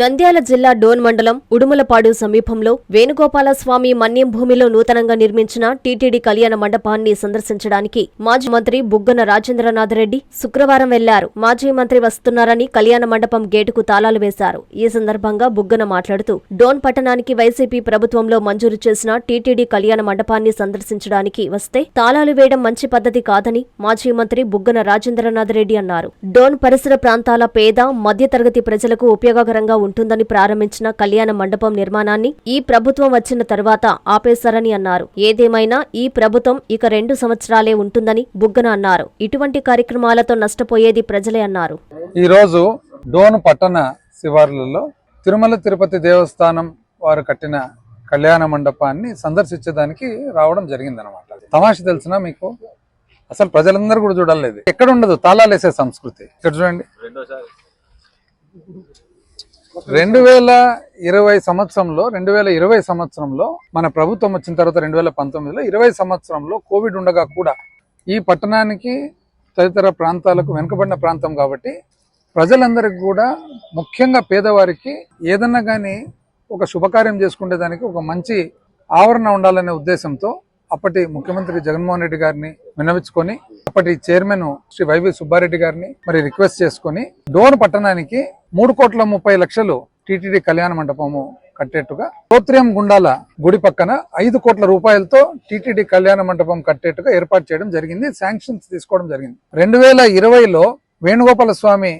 నంద్యాల జిల్లా డోన్ మండలం ఉడుమలపాడు సమీపంలో వేణుగోపాల స్వామి మన్యం భూమిలో నూతనంగా నిర్మించిన టీటీడీ కళ్యాణ మండపాన్ని సందర్శించడానికి మాజీ మంత్రి బుగ్గన రాజేంద్రనాథ్ రెడ్డి శుక్రవారం వెళ్ళారు. మాజీ మంత్రి వస్తున్నారని కళ్యాణ మండపం గేటుకు తాళాలు వేశారు. ఈ సందర్భంగా బుగ్గన మాట్లాడుతూ డోన్ పట్టణానికి వైసీపీ ప్రభుత్వంలో మంజూరు చేసిన టీటీడీ కళ్యాణ మండపాన్ని సందర్శించడానికి వస్తే తాళాలు వేయడం మంచి పద్ధతి కాదని మాజీ మంత్రి బుగ్గన రాజేంద్రనాథ్ రెడ్డి అన్నారు. డోన్ పరిసర ప్రాంతాల పేద మధ్యతరగతి ప్రజలకు ఉపయోగకరంగా ఉంటుందని ప్రారంభించిన కళ్యాణ మండపం నిర్మాణాన్ని ఈ ప్రభుత్వం వచ్చిన తర్వాత ఆపేశారని అన్నారు. ఏదేమైనా ఈ ప్రభుత్వం ఇక రెండు సంవత్సరాలే ఉంటుందని బుగ్గన అన్నారు. ఇటువంటి కార్యక్రమాలతో నష్టపోయేది ప్రజలే అన్నారు. ఈరోజు డోను పట్టణ శివార్లలో తిరుమల తిరుపతి దేవస్థానం వారు కట్టిన కళ్యాణ మండపాన్ని సందర్శించడానికి రావడం జరిగిందనమాట తమాష తెలిసిన మీకు? అసలు ప్రజలందరూ కూడా చూడలేదు. ఎక్కడ ఉండదు తాళాలేసే సంస్కృతి. ఇక్కడ చూడండి. రెండు వేల ఇరవై సంవత్సరంలో రెండు వేల ఇరవై సంవత్సరంలో మన ప్రభుత్వం వచ్చిన తర్వాత రెండు వేల పంతొమ్మిదిలో ఇరవై సంవత్సరంలో కోవిడ్ ఉండగా కూడా ఈ పట్టణానికి తదితర ప్రాంతాలకు వెనుకబడిన ప్రాంతం కాబట్టి ప్రజలందరికీ కూడా ముఖ్యంగా పేదవారికి ఏదన్నా కానీ ఒక శుభకార్యం చేసుకునే దానికి ఒక మంచి ఆవరణ ఉండాలనే ఉద్దేశంతో అప్పటి ముఖ్యమంత్రి జగన్మోహన్ రెడ్డి గారిని విన్నవించుకొని అప్పటి చైర్మన్ శ్రీ వైవి సుబ్బారెడ్డి గారిని మరి రిక్వెస్ట్ చేసుకుని డోన్ పట్టణానికి మూడు కోట్ల ముప్పై లక్షలు టీటీడీ కళ్యాణ మండపము కట్టేట్టుగా శ్రోత్రియం గుండాల గుడి పక్కన ఐదు కోట్ల రూపాయలతో టీటీడీ కళ్యాణ మండపం కట్టేట్టుగా ఏర్పాటు చేయడం జరిగింది శాంక్షన్స్ తీసుకోవడం జరిగింది. రెండు వేల ఇరవైలో వేణుగోపాల స్వామి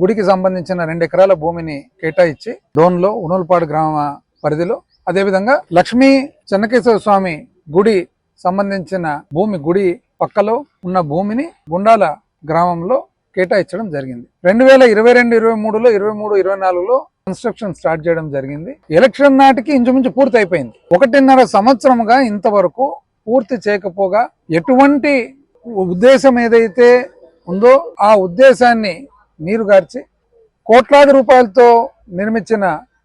గుడికి సంబంధించిన రెండు ఎకరాల భూమిని కేటాయించి డోన్లో ఉనులపాడు గ్రామ పరిధిలో అదేవిధంగా లక్ష్మీ చెన్నకేశ్వర స్వామి గుడి సంబంధించిన భూమి గుడి పక్కలో ఉన్న భూమిని గుండాల గ్రామంలో కేటాయించడం జరిగింది. రెండు వేల ఇరవై రెండు ఇరవై మూడులో ఇరవై మూడు ఇరవై నాలుగులో కన్స్ట్రక్షన్ స్టార్ట్ చేయడం జరిగింది. ఎలక్షన్ నాటికి ఇంచుమించు పూర్తి అయిపోయింది ఒకటిన్నర సంవత్సరముగా ఇంతవరకు పూర్తి చేయకపోగా ఎటువంటి ఉద్దేశం ఏదైతే ఉందో ఆ ఉద్దేశాన్ని నీరుగార్చి కోట్లాది రూపాయలతో నిర్మించిన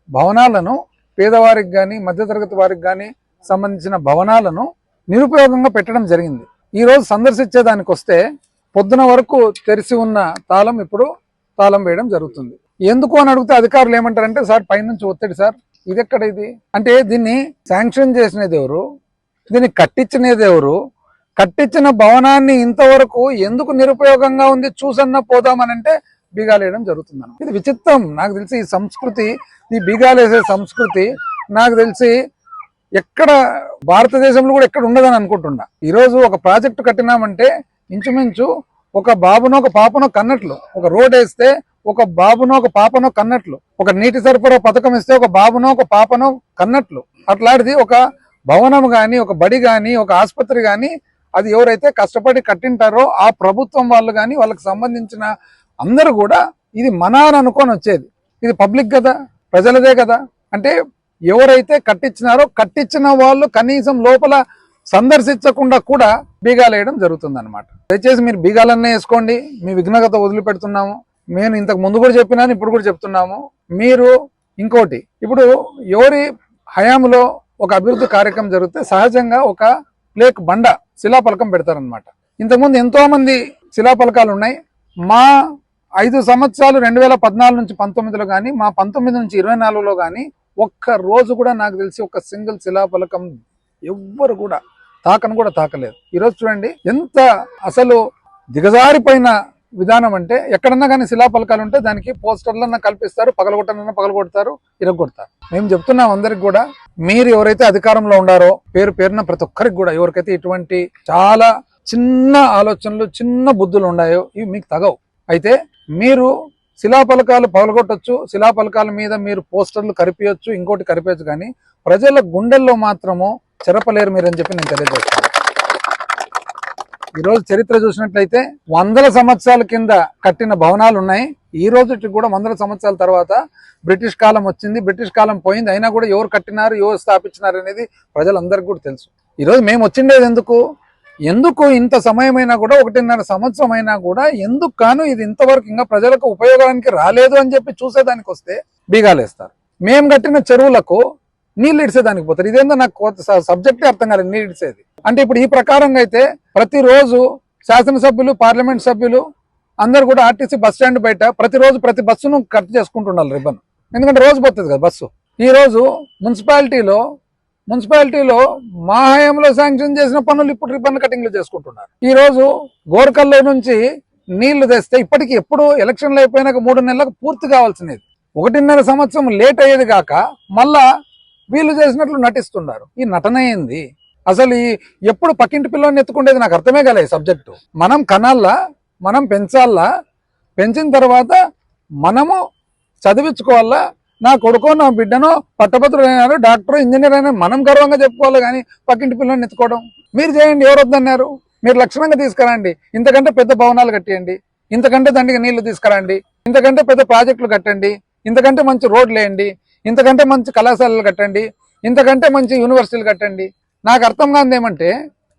భవనాలను పేదవారికి కానీ మధ్యతరగతి వారికి కానీ సంబంధించిన భవనాలను నిరుపయోగంగా పెట్టడం జరిగింది. ఈ రోజు సందర్శించేదానికి వస్తే పొద్దున వరకు తెరిచి ఉన్న తాళం ఇప్పుడు తాళం వేయడం జరుగుతుంది. ఎందుకు అని అడిగితే అధికారులు ఏమంటారంటే సార్ పైనుంచి ఒత్తిడి సార్. ఇది ఎక్కడ ఇది? అంటే దీన్ని శాంక్షన్ చేసినది ఎవరు? దీన్ని కట్టించినది ఎవరు? కట్టించిన భవనాన్ని ఇంతవరకు ఎందుకు నిరుపయోగంగా ఉంది? చూసన్నా పోదామనంటే బీగాలేయడం జరుగుతుంది ఇది విచిత్రం. నాకు తెలిసి ఈ సంస్కృతి ఈ బీగాలేసే సంస్కృతి నాకు తెలిసి ఎక్కడ భారతదేశంలో కూడా ఎక్కడ ఉండదని అనుకుంటున్నా. ఈరోజు ఒక ప్రాజెక్టు కట్టినామంటే ఇంచుమించు ఒక బాబునో ఒక పాపనో కన్నట్లు. ఒక రోడ్ వేస్తే ఒక బాబునో ఒక పాపనో కన్నట్లు. ఒక నీటి సరఫరా పథకం ఇస్తే ఒక బాబునో ఒక పాపనో కన్నట్లు. అట్లాంటిది ఒక భవనం కానీ ఒక బడి కానీ ఒక ఆసుపత్రి కానీ అది ఎవరైతే కష్టపడి కట్టింటారో ఆ ప్రభుత్వం వాళ్ళు కానీ వాళ్ళకి సంబంధించిన అందరూ కూడా ఇది మన అని అనుకొని వచ్చేది. ఇది పబ్లిక్ కదా? ప్రజలదే కదా? అంటే ఎవరైతే కట్టించినారో కట్టించిన వాళ్ళు కనీసం లోపల సందర్శించకుండా కూడా బీగాలు వేయడం జరుగుతుంది అనమాట దయచేసి మీరు బీగాలన్నీ వేసుకోండి. మీ విఘ్నగత వదిలిపెడుతున్నాము. నేను ఇంతకు ముందు కూడా చెప్పినాను ఇప్పుడు కూడా చెప్తున్నాము. మీరు ఇంకోటి ఇప్పుడు ఎవరి హయాంలో ఒక అభివృద్ధి కార్యక్రమం జరిగితే సహజంగా ఒక ప్లేక్ బండ శిలాఫలకం పెడతారనమాట ఇంతకుముందు ఎంతో మంది శిలాఫలకాలు ఉన్నాయి. మా ఐదు సంవత్సరాలు రెండు వేల పద్నాలుగు నుంచి పంతొమ్మిదిలో కానీ మా పంతొమ్మిది నుంచి ఇరవై నాలుగులో కానీ ఒక్క రోజు కూడా నాకు తెలిసి ఒక సింగిల్ శిలాఫలకం ఎవ్వరు కూడా తాకను కూడా తాకలేదు. ఈరోజు చూడండి ఎంత అసలు దిగజారిపోయిన విధానం అంటే ఎక్కడన్నా కానీ శిలాఫలకాలు ఉంటే దానికి పోస్టర్లన్నా కల్పిస్తారు పగలగొట్టనన్నా పగలగొడతారు ఇరగొడతారు. మేము చెప్తున్నాం అందరికి కూడా మీరు ఎవరైతే అధికారంలో ఉండారో పేరు పేరున ప్రతి ఒక్కరికి కూడా ఎవరికైతే ఇటువంటి చాలా చిన్న ఆలోచనలు చిన్న బుద్ధులు ఉన్నాయో ఇవి మీకు తగవు. అయితే మీరు శిలాఫలకాలు పగలగొట్టచ్చు. శిలాఫలకాల మీద మీరు పోస్టర్లు కరిపించచ్చు ఇంకోటి కరిపించచ్చు కానీ ప్రజల గుండెల్లో మాత్రము చెరపలేరు మీరు అని చెప్పి నేను తెలియజేస్తాను ఈ రోజు చరిత్ర చూసినట్లయితే వందల సంవత్సరాల కింద కట్టిన భవనాలు ఉన్నాయి. ఈ రోజు కూడా వందల సంవత్సరాల తర్వాత బ్రిటిష్ కాలం వచ్చింది. బ్రిటిష్ కాలం పోయింది. అయినా కూడా ఎవరు కట్టినారు ఎవరు స్థాపించినారు అనేది ప్రజలందరికీ కూడా తెలుసు. ఈరోజు మేము వచ్చిండేది ఎందుకు? ఎందుకు ఇంత సమయమైనా కూడా ఒకటిన్నర సంవత్సరం అయినా కూడా ఎందుకు కాను ఇది ఇంతవరకు ఇంకా ప్రజలకు ఉపయోగానికి రాలేదు అని చెప్పి చూసేదానికి వస్తే బీగాలేస్తారు. మేము కట్టిన చెరువులకు నీళ్ళు ఇడిసేదానికి పోతారు. ఇదేందో నాకు సబ్జెక్టే అర్థం కాలేదు నీళ్ళు ఇడిసేది. అంటే ఇప్పుడు ఈ ప్రకారంగా అయితే ప్రతిరోజు శాసనసభ్యులు పార్లమెంట్ సభ్యులు అందరు కూడా ఆర్టీసీ బస్ స్టాండ్ బయట ప్రతిరోజు ప్రతి బస్సును కట్ చేసుకుంటుండాలి రిబ్బన్. ఎందుకంటే రోజు పోతుంది కదా బస్సు. ఈ రోజు మున్సిపాలిటీలో మున్సిపాలిటీలో మా హయాంలో శాంక్షన్ చేసిన పనులు ఇప్పుడు రిబ్బన్ కటింగ్లు చేసుకుంటున్నారు. ఈ రోజు గోరకల్లో నుంచి నీళ్ళు తెస్తే ఇప్పటికి ఎప్పుడు ఎలక్షన్లు అయిపోయినాక మూడు నెలలకు పూర్తి కావాల్సినది. ఒకటిన్నర సంవత్సరం లేట్ అయ్యేది కాక మళ్ళా వీళ్ళు చేసినట్లు నటిస్తున్నారు. ఈ నటన ఏంది? అసలు ఈ ఎప్పుడు పక్కింటి పిల్లని ఎత్తుకుండేది నాకు అర్థమే కాలే సబ్జెక్టు. మనం కనాల్లా మనం పెంచాలా పెంచిన తర్వాత మనము చదివించుకోవాలా నా కొడుకో నా బిడ్డనో పట్టభద్రుడు డాక్టర్ ఇంజనీర్ అయినా మనం గర్వంగా చెప్పుకోవాలి కానీ పక్కింటి పిల్లల్ని ఎత్తుకోవడం. మీరు చేయండి ఎవరు వద్దన్నారు మీరు లక్షణంగా తీసుకురండి. ఇంతకంటే పెద్ద భవనాలు కట్టేయండి. ఇంతకంటే దండిగా నీళ్ళు తీసుకురండి. ఇంతకంటే పెద్ద ప్రాజెక్టులు కట్టండి. ఇంతకంటే మంచి రోడ్లు వేయండి. ఇంతకంటే మంచి కళాశాలలు కట్టండి. ఇంతకంటే మంచి యూనివర్సిటీలు కట్టండి. నాకు అర్థం కాదు ఏమంటే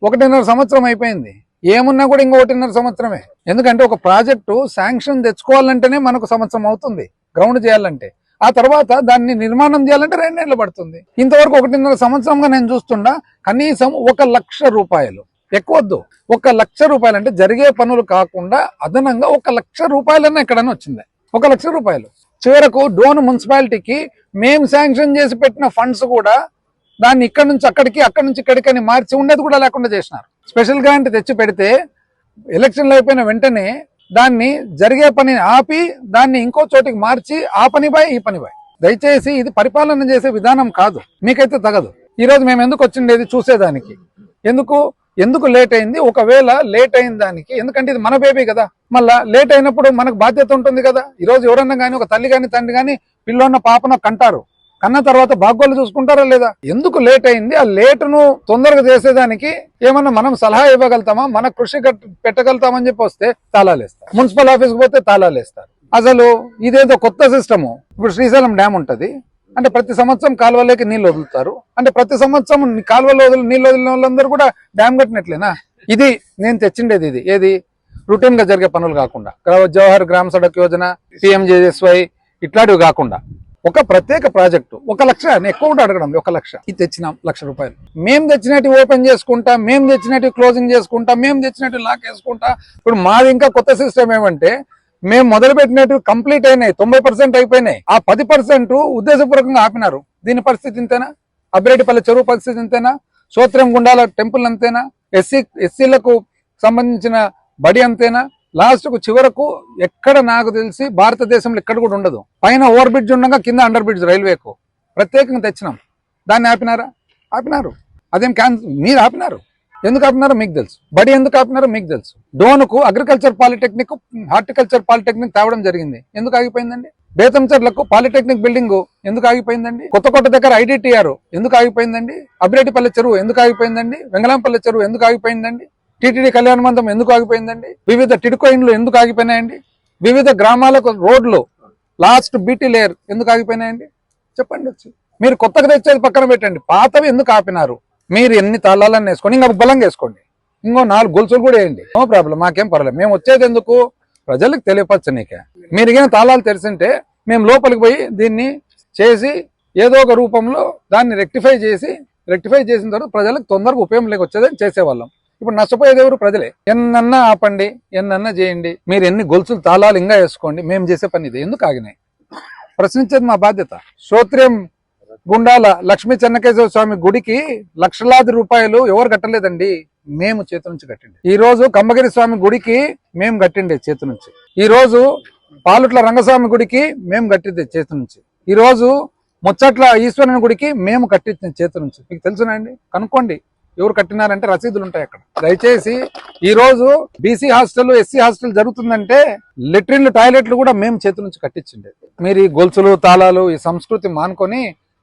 ఒకటిన్నర సంవత్సరం అయిపోయింది. ఏమున్నా కూడా ఇంకొకటిన్నర సంవత్సరమే. ఎందుకంటే ఒక ప్రాజెక్టు శాంక్షన్ తెచ్చుకోవాలంటేనే మనకు సంవత్సరం అవుతుంది. గ్రౌండ్ చేయాలంటే. ఆ తర్వాత దాన్ని నిర్మాణం చేయాలంటే రెండేళ్ళు పడుతుంది. ఇంతవరకు ఒకటిన్నర సంవత్సరంగా నేను చూస్తుండా కనీసం ఒక లక్ష రూపాయలు. ఎక్కువద్దు. ఒక లక్ష రూపాయలు అంటే జరిగే పనులు కాకుండా అదనంగా ఒక లక్ష రూపాయలన్నా ఎక్కడన్నా వచ్చింది. ఒక లక్ష రూపాయలు. చివరకు డోన్ మున్సిపాలిటీకి మేము శాంక్షన్ చేసి పెట్టిన ఫండ్స్ కూడా దాన్ని ఇక్కడ నుంచి అక్కడికి అక్కడి నుంచి ఇక్కడికి అని మార్చి ఉండేది కూడా లేకుండా చేసినారు. స్పెషల్ గ్రాంట్ తెచ్చి పెడితే ఎలక్షన్లు అయిపోయిన వెంటనే దాన్ని జరిగే పనిని ఆపి దాన్ని ఇంకో చోటికి మార్చి ఆ పనిపై ఈ పనిపై. దయచేసి ఇది పరిపాలన చేసే విధానం కాదు. మీకైతే తగదు. ఈ రోజు మేము ఎందుకు వచ్చిండేది చూసేదానికి? ఎందుకు? ఎందుకు లేట్ అయింది? ఒకవేళ లేట్ అయిన దానికి. ఎందుకంటే ఇది మన బేబీ కదా. మళ్ళా లేట్ అయినప్పుడు మనకు బాధ్యత ఉంటుంది కదా. ఈరోజు ఎవరన్నా కానీ ఒక తల్లి కానీ తండ్రి కానీ పిల్లన్న పాపన కంటారు. కన్న తర్వాత బాగోళ్ళు చూసుకుంటారా లేదా? ఎందుకు లేట్ అయింది? ఆ లేటును తొందరగా చేసేదానికి ఏమన్నా మనం సలహా ఇవ్వగలుగుతామా? మన కృషి పెట్టగలుగుతామని చెప్పి వస్తే తాళాలేస్తారు. మున్సిపల్ ఆఫీస్కి పోతే తాళాలు వేస్తారు అసలు ఇదేదో కొత్త సిస్టము. ఇప్పుడు శ్రీశైలం డ్యామ్ ఉంటది. అంటే ప్రతి సంవత్సరం కాలువలోకి నీళ్ళు వదులుతారు. అంటే ప్రతి సంవత్సరం కాలువలో వదిలి నీళ్ళు వదిలిన వాళ్ళందరూ కూడా డ్యామ్ కట్టినట్లేనా? ఇది నేను తెచ్చిండేది ఇది. ఏది? రొటీన్గా జరిగే పనులు కాకుండా. జవహర్ గ్రామ సడక్ యోజన పిఎంజేఎస్వై ఇట్లాంటివి కాకుండా. ఒక ప్రత్యేక ప్రాజెక్టు. ఒక లక్ష ఎక్కువ కూడా అడగడం ఒక లక్ష. ఇది తెచ్చినాం లక్ష రూపాయలు. మేము తెచ్చినట్టు ఓపెన్ చేసుకుంటా మేము తెచ్చినట్టు క్లోజింగ్ చేసుకుంటా మేము తెచ్చినట్టు లాక్ వేసుకుంటా ఇప్పుడు మాది ఇంకా కొత్త సిస్టమ్ ఏమంటే మేము మొదలు పెట్టినట్టు కంప్లీట్ అయినాయి తొంభై పర్సెంట్ అయిపోయినాయి. ఆ పది పర్సెంట్ ఉద్దేశపూర్వకంగా ఆపినారు. దీని పరిస్థితి ఇంతేనా? అబ్బిరెడ్డిపల్లి చెరువు పరిస్థితి ఇంతేనా? సోత్రం గుండాల టెంపుల్ అంతేనా? ఎస్సీ ఎస్సీలకు సంబంధించిన బడి అంతేనా? లాస్ట్కు చివరకు ఎక్కడ నాకు తెలిసి భారతదేశంలో ఎక్కడ కూడా ఉండదు. పైన ఓవర్ బ్రిడ్జ్ ఉండగా కింద అండర్ బ్రిడ్జ్ రైల్వేకు. ప్రత్యేకంగా తెచ్చినాం. దాన్ని ఆపినారా? ఆపినారు. అదేం క్యాన్సిల్ మీరు ఆపినారు. ఎందుకు ఆపినారో మీకు తెలుసు. బడి ఎందుకు ఆపినారో మీకు తెలుసు. డోనుకు అగ్రికల్చర్ పాలిటెక్నిక్ హార్టికల్చర్ పాలిటెక్నిక్ తేవడం జరిగింది. ఎందుకు ఆగిపోయిందండి? బేతంచర్లకు పాలిటెక్నిక్ బిల్డింగ్ ఎందుకు ఆగిపోయిందండి? కొత్త కొత్తకోట దగ్గర ఐడిటిఆర్ ఎందుకు ఆగిపోయిందండి? అభిరెడ్డిపల్లి చెరువు ఎందుకు ఆగిపోయిందండి? వెంగళంపల్లె చెరువు ఎందుకు ఆగిపోయిందండి? టీటీడీ కళ్యాణ మందం ఎందుకు ఆగిపోయిందండి? వివిధ టిడ్కో ఇండ్లు ఎందుకు ఆగిపోయినాయండి? వివిధ గ్రామాలకు రోడ్లు లాస్ట్ బీటీ లేయర్ ఎందుకు ఆగిపోయినాయండి? చెప్పండి వచ్చి. మీరు కొత్తగా తెచ్చేది పక్కన పెట్టండి. పాతవి ఎందుకు ఆపినారు? మీరు ఎన్ని తాళాలని వేసుకోండి ఇంకా బలంగా వేసుకోండి. ఇంకో నాలుగు గొలుసులు కూడా వేయండి. నో ప్రాబ్లం మాకేం పర్వాలేదు. మేము వచ్చేది ఎందుకు? ప్రజలకు తెలియపరచనీకే మీరు ఏం తాళాలు తెలిసింటే మేము లోపలికి పోయి దీన్ని చేసి ఏదో ఒక రూపంలో దాన్ని రెక్టిఫై చేసి రెక్టిఫై చేసిన తర్వాత ప్రజలకు తొందరగా ఉపయోగం లేక వచ్చేదని చేసేవాళ్ళం. ఇప్పుడు నష్టపోయేది ఎవరు ప్రజలే. ఎన్నన్నా ఆపండి ఎన్నన్నా చేయండి. మీరు ఎన్ని గొలుసులు తాళాలు ఇంకా వేసుకోండి మేము చేసే పని ఇది. ఎందుకు ఆగినాయి? ప్రశ్నించేది మా బాధ్యత. శ్రోత్రియం గుండాల లక్ష్మీ చెన్నకేశ్వర స్వామి గుడికి లక్షలాది రూపాయలు ఎవరు కట్టలేదండి? మేము చేతి నుంచి కట్టండి. ఈ రోజు కంబగిరి స్వామి గుడికి మేము కట్టిండే చేతి నుంచి. ఈ రోజు పాలుట్ల రంగస్వామి గుడికి మేము కట్టింది చేతి నుంచి. ఈ రోజు ముచ్చట్ల ఈశ్వరుని గుడికి మేము కట్టించిన చేతి నుంచి. మీకు తెలుసునండి కనుక్కోండి. ఎవరు కట్టినారంటే రసీదులు ఉంటాయి అక్కడ. దయచేసి ఈ రోజు బీసీ హాస్టల్ ఎస్సీ హాస్టల్ జరుగుతుందంటే లెట్రిన్లు టాయిలెట్లు కూడా మేము చేతి నుంచి కట్టించిండే. మీరు ఈ గొలుసులు తాళాలు ఈ సంస్కృతి మానుకొని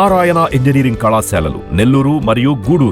నారాయణ ఇంజనీరింగ్ కళాశాలలు నెల్లూరు మరియు గూడూరు.